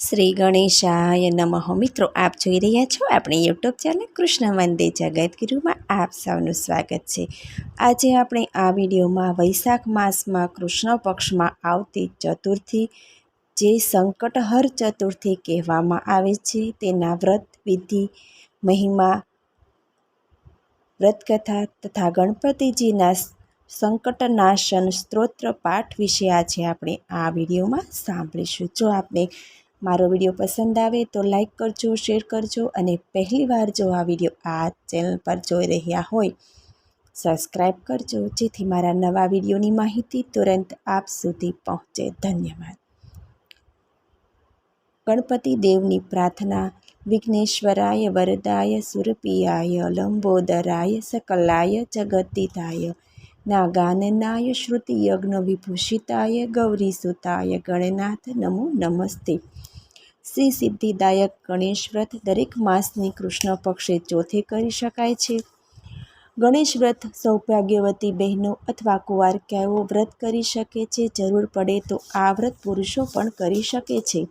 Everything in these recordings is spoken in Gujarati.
શ્રી ગણેશાય નમઃ. મિત્રો, આપ જોઈ રહ્યા છો આપણી યુટ્યુબ ચેનલ કૃષ્ણ મંદિર જગતગુરુમાં આપ સૌનું સ્વાગત છે. આજે આપણે આ વિડીયોમાં વૈશાખ માસમાં કૃષ્ણ પક્ષમાં આવતી ચતુર્થી, જે સંકટહર ચતુર્થી કહેવામાં આવે છે, તેના વ્રત, વિધિ, મહિમા, વ્રતકથા તથા ગણપતિજીના સંકટનાશન સ્ત્રોત્ર પાઠ વિશે આજે આપણે આ વિડીયોમાં સાંભળીશું. જો આપને મારો વીડિયો પસંદ આવે તો લાઈક કરજો, શેર કરજો અને પહેલીવાર જો આ વીડિયો આ ચેનલ પર જોઈ રહ્યા હોય સબસ્ક્રાઈબ કરજો. જેથી મારા નવા વિડીયોની માહિતી તુરંત આપ સુધી પહોંચે. ધન્યવાદ. ગણપતિ દેવની પ્રાર્થના, વિઘ્નેશ્વરાય વરદાય, સુરપિયાય, લંબોદરાય, સકલાય જગતિતાય નાગાનનાય શ્રુતિયજ્ઞ વિભૂષિતાય, ગૌરીસુતાય, ગણનાથ, નમો નમસ્તે. શ્રી સિદ્ધિદાયક ગણેશ વ્રત દરેક માસની કૃષ્ણ પક્ષે ચોથે કરી શકાય છે. ગણેશ વ્રત સૌભાગ્યવતી બહેનો અથવા કુંવારક્યાઓ વ્રત કરી શકે છે. જરૂર પડે તો આ વ્રત પુરુષો પણ કરી શકે છે.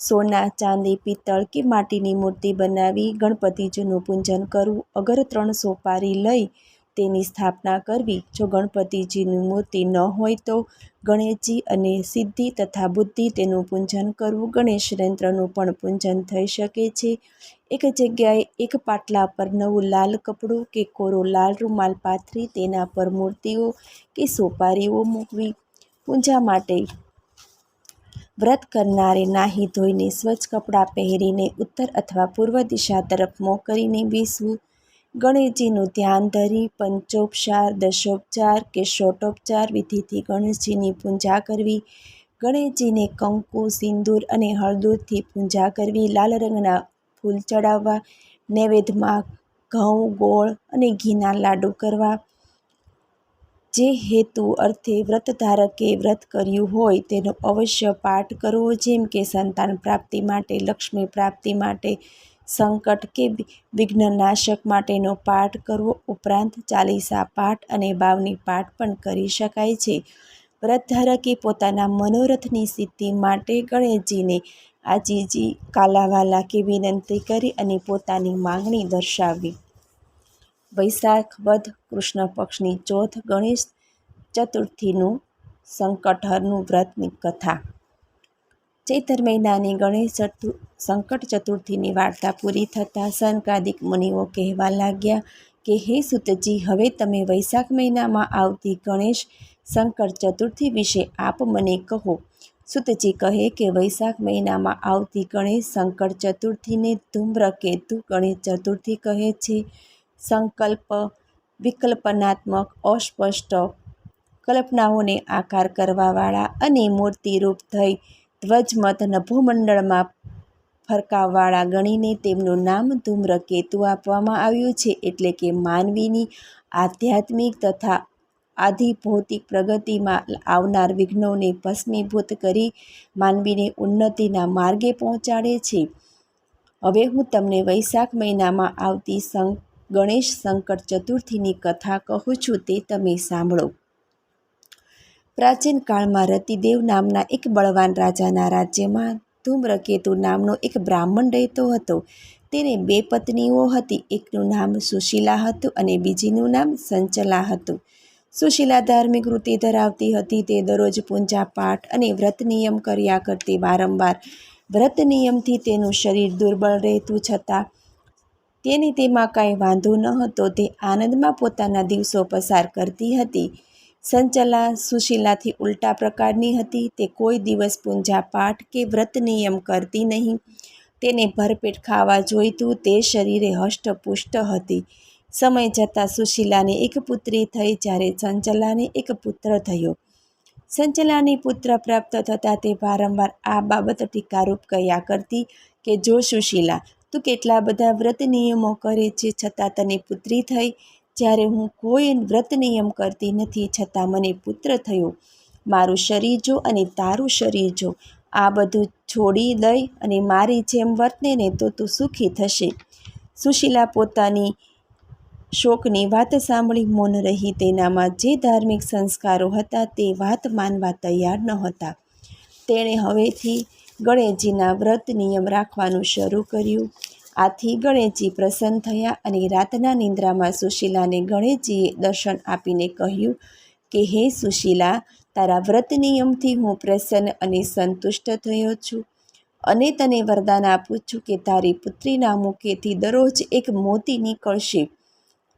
સોના, ચાંદી, પિત્તળ કે માટીની મૂર્તિ બનાવી ગણપતિજીનું પૂજન કરવું અગર ત્રણ સોપારી લઈ તેની સ્થાપના કરવી. જો ગણપતિજીની મૂર્તિ ન હોય તો ગણેશજી અને સિદ્ધિ તથા બુદ્ધિ તેનું પૂજન કરવું ગણેશ યંત્રનું પણ પૂજન થઈ શકે છે. એક જગ્યાએ એક પાટલા પર નવું લાલ કપડું કે કોરો લાલ રૂમાલ પાથરી તેના પર મૂર્તિઓ કે સોપારીઓ મૂકવી. પૂજા માટે વ્રત કરનારે નાહી ધોઈને સ્વચ્છ કપડાં પહેરીને ઉત્તર અથવા પૂર્વ દિશા તરફ મોં કરીને બેસવું. ગણેશજીનું ધ્યાન ધરી પંચોપચાર, દશોપચાર કે ષોટોપચાર વિધિથી ગણેશજીની પૂજા કરવી. ગણેશજીને કંકુ, સિંદૂર અને હળદૂરથી પૂજા કરવી. લાલ રંગના ફૂલ ચડાવવા. નૈવેદ્યમાં ઘઉં, ગોળ અને ઘીના લાડુ કરવા. જે હેતુ અર્થે વ્રતધારકે વ્રત કર્યું હોય તેનો અવશ્ય પાઠ કરવો, જેમ કે સંતાન પ્રાપ્તિ માટે, લક્ષ્મી પ્રાપ્તિ માટે સંકટ કે વિઘ્નનાશક માટેનો પાઠ કરવો ઉપરાંત ચાલીસા પાઠ અને બાવની પાઠ પણ કરી શકાય છે. વ્રતધારકે પોતાના મનોરથની સિદ્ધિ માટે ગણેશજીને આજીજી કાલાવાલા કે વિનંતી કરી અને પોતાની માંગણી દર્શાવી. વૈશાખ વધ કૃષ્ણ પક્ષની ચોથ ગણેશ ચતુર્થીનું સંકટહરનું વ્રતની કથા. ચૈતર મહિનાની ગણેશ ચતુ સંકટ ચતુર્થીની વાર્તા પૂરી થતાં સનકાદિક મુનિઓ કહેવા લાગ્યા કે, હે સુતજી, હવે તમે વૈશાખ મહિનામાં આવતી ગણેશ સંકટ ચતુર્થી વિશે આપ મને કહો. સુતજી કહે કે, વૈશાખ મહિનામાં આવતી ગણેશ સંકટ ચતુર્થીને ધૂમ્રકેતુ ગણેશ ચતુર્થી કહે છે. સંકલ્પ, વિકલ્પનાત્મક, અસ્પષ્ટ કલ્પનાઓને આકાર કરવાવાળા અને મૂર્તિરૂપ થઈ ધ્વજમત નભોમંડળમાં ફરકાવવાળા ગણીને તેમનું નામ ધૂમ્રકેતુ આપવામાં આવ્યું છે એટલે કે માનવીની આધ્યાત્મિક તથા આધિભૌતિક પ્રગતિમાં આવનાર વિઘ્નોને ભસ્મીભૂત કરી માનવીને ઉન્નતિના માર્ગે પહોંચાડે છે. હવે હું તમને વૈશાખ મહિનામાં આવતી સંક ગણેશ સંકટ ચતુર્થીની કથા કહું છું તે તમે સાંભળો. પ્રાચીન કાળમાં રતિદેવ નામના એક બળવાન રાજાના રાજ્યમાં ધૂમ્રકેતુ નામનો એક બ્રાહ્મણ રહેતો હતો. તેને બે પત્નીઓ હતી. એકનું નામ સુશીલા હતું અને બીજીનું નામ સંચલા હતું. સુશીલા ધાર્મિક વૃત્તિ ધરાવતી હતી. તે દરરોજ પૂજા પાઠ અને વ્રત નિયમ કર્યા કરતી. વારંવાર વ્રત નિયમથી તેનું શરીર દુર્બળ રહેતું છતાં તેને તેમાં કાંઈ વાંધો ન હતો. તે આનંદમાં પોતાના દિવસો પસાર કરતી હતી. સંચલા સુશીલાથી ઉલટા પ્રકારની હતી. તે કોઈ દિવસ પૂજા, પાઠ કે વ્રત નિયમ કરતી નહીં. તેને ભરપેટ ખાવા જોઈતું તે શરીરે હષ્ટપુષ્ટ હતી. સમય જતાં સુશીલાને એક પુત્રી થઈ જ્યારે સંચલાને એક પુત્ર થયો. સંચલાની પુત્ર પ્રાપ્ત થતાં તે વારંવાર આ બાબત ટીકારૂપ કહ્યા કરતી કે, જો સુશીલા, તું કેટલા બધા વ્રત નિયમો કરે છે, છતાં તને પુત્રી થઈ જ્યારે હું કોઈ વ્રત નિયમ કરતી નથી છતાં મને પુત્ર થયો. મારું શરીર જો અને તારું શરીર જો, આ બધું છોડી દઈ અને મારી જેમ વર્તને ને તો તું સુખી થશે. સુશીલા પોતાની શોકની વાત સાંભળી મૌન રહી. તેનામાં જે ધાર્મિક સંસ્કારો હતા તે વાત માનવા તૈયાર ન હતા તેણે હવેથી ગણેશજીના વ્રત નિયમ રાખવાનું શરૂ કર્યું. આથી ગણેશજી પ્રસન્ન થયા અને રાતના નિંદ્રામાં સુશીલાને ગણેશજીએ દર્શન આપીને કહ્યું કે, હે સુશીલા, તારા વ્રત નિયમથી હું પ્રસન્ન અને સંતુષ્ટ થયો છું અને તને વરદાન આપું છું કે તારી પુત્રીના મુખેથી દરરોજ એક મોતી નીકળશે.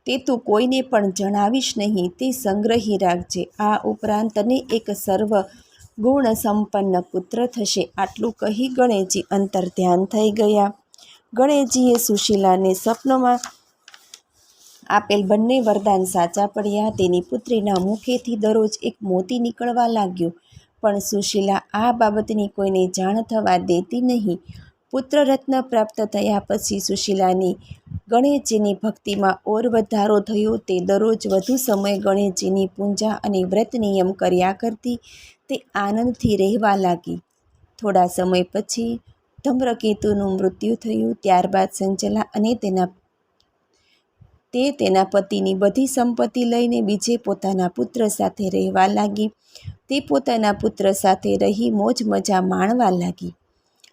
તે તું કોઈને પણ જણાવીશ નહીં, તે સંગ્રહી રાખજે. આ ઉપરાંત તને એક સર્વ ગુણ સંપન્ન પુત્ર થશે. આટલું કહી ગણેશજી અંતર ધ્યાન થઈ ગયા. ગણેશજીએ સુશીલાને સપનોમાં આપેલ બંને વરદાન સાચા પડ્યા. તેની પુત્રીના મુખેથી દરરોજ એક મોતી નીકળવા લાગ્યો. પણ સુશીલા આ બાબતની કોઈને જાણ થવા દેતી નહીં. પુત્રરત્ન પ્રાપ્ત થયા પછી સુશીલાની ગણેશજીની ભક્તિમાં ઓર વધારો થયો. તે દરરોજ વધુ સમય ગણેશજીની પૂજા અને વ્રત નિયમ કર્યા કરતી. તે આનંદથી રહેવા લાગી. થોડા સમય પછી ધમ્રકેતુનું મૃત્યુ થયું ત્યારબાદ સંચલા અને તેના તે તેના પતિની બધી સંપત્તિ લઈને બીજે પોતાના પુત્ર સાથે રહેવા લાગી. તે પોતાના પુત્ર સાથે રહી મોજ મજા માણવા લાગી.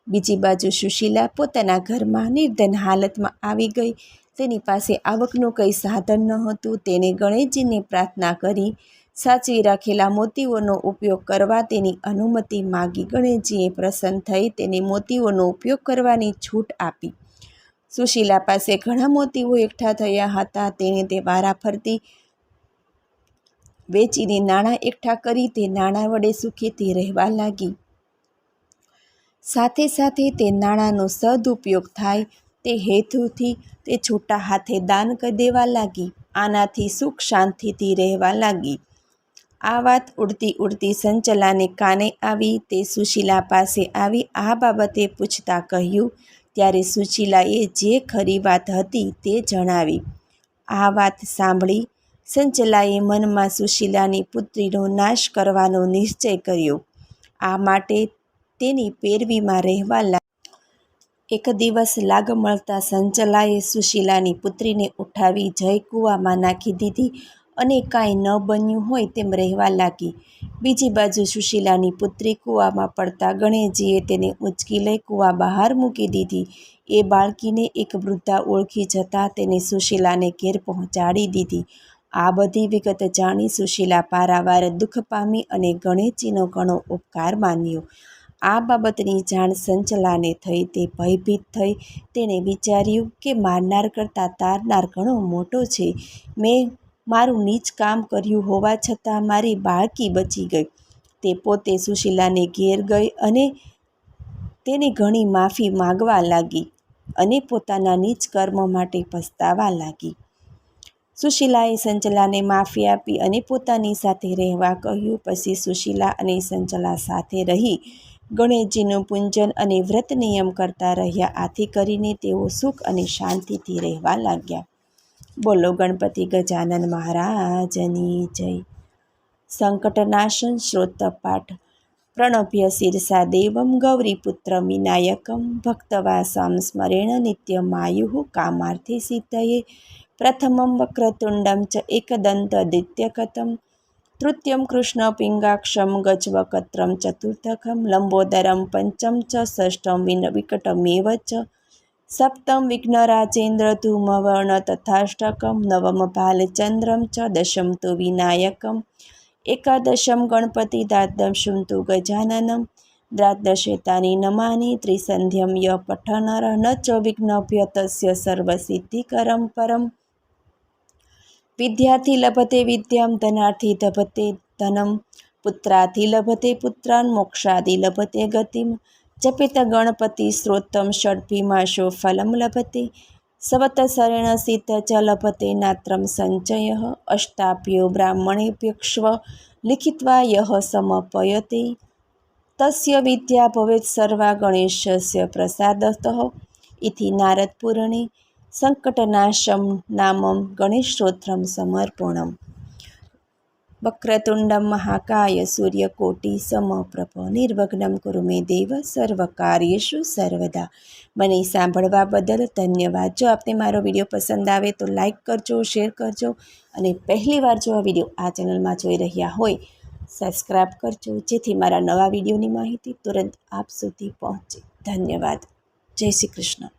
બીજી બાજુ સુશીલા પોતાના ઘરમાં નિર્ધન હાલતમાં આવી ગઈ. તેની પાસે આવકનું કંઈ સાધન ન હતું તેણે ગણેશજીને પ્રાર્થના કરી સાચવી રાખેલા મોતીઓનો ઉપયોગ કરવા તેની અનુમતિ માગી ગણેશજીએ પ્રસન્ન થઈ તેને મોતીઓનો ઉપયોગ કરવાની છૂટ આપી. સુશીલા પાસે ઘણા મોતીઓ એકઠા થયા હતા. તેણે તે વારા ફરતી વેચીને નાણાં એકઠા કરી તે નાણાં વડે સુખીથી રહેવા લાગી. સાથે સાથે તે નાણાંનો સદુપયોગ થાય તે હેતુથી તે છૂટા હાથે દાન કરી દેવા લાગી. આનાથી સુખ શાંતિથી રહેવા લાગી. આ વાત ઉડતી ઉડતી સંચલાને કાને આવી તે સુશીલા પાસે આવી આ બાબતે પૂછતા કહ્યું, ત્યારે સુશીલાએ જે ખરી વાત હતી તે જણાવી. આ વાત સાંભળી સંચલાએ મનમાં સુશીલાની પુત્રીનો નાશ કરવાનો નિશ્ચય કર્યો. આ માટે તેની પેરવીમાં રહેવા લાગ એક દિવસ લાગ મળતા સંચલાએ સુશીલાની પુત્રીને ઉઠાવી જય કૂવામાં નાખી દીધી અને કાંઈ ન બન્યું હોય તેમ રહેવા લાગી. બીજી બાજુ સુશીલાની પુત્રી કૂવામાં પડતા ગણેશજીએ તેને ઉંચકી લઈ કૂવા બહાર મૂકી દીધી. એ બાળકીને એક વૃદ્ધા ઓળખી જતાં તેને સુશીલાને ઘેર પહોંચાડી દીધી. આ બધી વિગત જાણી સુશીલા પારાવાર દુઃખ પામી અને ગણેશજીનો ઘણો ઉપકાર માન્યો. આ બાબતની જાણ સંચલાને થઈ તે ભયભીત થઈ. તેણે વિચાર્યું કે મારનાર કરતાં તારનાર ઘણો મોટો છે. મેં મારું નીચ કામ કર્યું હોવા છતાં મારી બાળકી બચી ગઈ. તે પોતે સુશીલાને ઘેર ગઈ અને તેને ઘણી માફી માગવા લાગી અને પોતાના નીચ કર્મ માટે પસ્તાવા લાગી. સુશીલાએ સંચલાને માફી આપી અને પોતાની સાથે રહેવા કહ્યું. પછી સુશીલા અને સંચલા સાથે રહી ગણેશજીનું પૂજન અને વ્રત નિયમ કરતા રહ્યા. આથી કરીને તેઓ સુખ અને શાંતિથી રહેવા લાગ્યા. બોલો ગણપતિ ગજાનન મહારાજની જય. સંકટનાશન શ્રોતપાઠ પ્રણભ્ય શિરસા દેવમ ગૌરીપુત્ર વિનાયકમ ભક્તવાસમ સ્મરેણ નિત્યમાયુ કામાર્થે સિદ્ધયે. પ્રથમમ વક્રતુંડમ ચ એકદંતદિત્યકતમ તૃતીયં કૃષ્ણપિંગાક્ષમ ગજવકત્રમ ચતુર્થકમ. લંબોદરમ પંચમ ચ ષષ્ઠમ વિકટમેવ ચ સપ્તમ વિઘ્નરાજેન્દ્ર ધૂમવર્ણ તથાષ્ટકમ, નવમ ભાલચંદ્રમ ચ દશમ તો વિનાયકમ એકાદશમ ગણપતિ દાદશમ તુ ગજાનનમ દ્રાદશેતાની નમાની ત્રિસંધ્યમ ય પઠનર, ન ચ વિઘ્નભ્ય તસ્ય સર્વસિદ્ધિકરમ પરમ. વિદ્યાર્થી લભતે વિદ્યામ, ધનાર્થી લભતે ધનમ પુત્રાથી લભતે પુત્રાન મોક્ષાદી લભતે ગતિમ જપિત ગણપતિ સ્ત્રોતમ ષડભીમાશો ફલમ લભતે સવતસરેણ સિદ્ધ ચ લભતે નાત્રમ સંચય, અષ્ટાપ્યો બ્રાહ્મણેભ્યક્ષ્વ લિખિત્વા યહ સમપયતે. તસ્ય વિદ્યા ભવેત સર્વા ગણેશસ્ય પ્રસાદતઃ ઇતિ નારદપુરણે સંકટનાશમ નામમ ગણેશસ્તોત્રમ સમર્પણમ. વક્રતુંડમ મહાકાય સૂર્યકોટી સમપ્રભ નિર્વગ્નમ કુરુ મે દેવ સર્વકાર્યેષુ સર્વદા મને સાંભળવા બદલ ધન્યવાદ. જો આપને મારો વીડિયો પસંદ આવે તો લાઈક કરજો, શેર કરજો અને પહેલીવાર જો આ વીડિયો આ ચેનલમાં જોઈ રહ્યા હોય સબસ્ક્રાઈબ કરજો, જેથી મારા નવા વિડીયોની માહિતી તુરંત આપ સુધી પહોંચે. ધન્યવાદ. જય શ્રી કૃષ્ણ.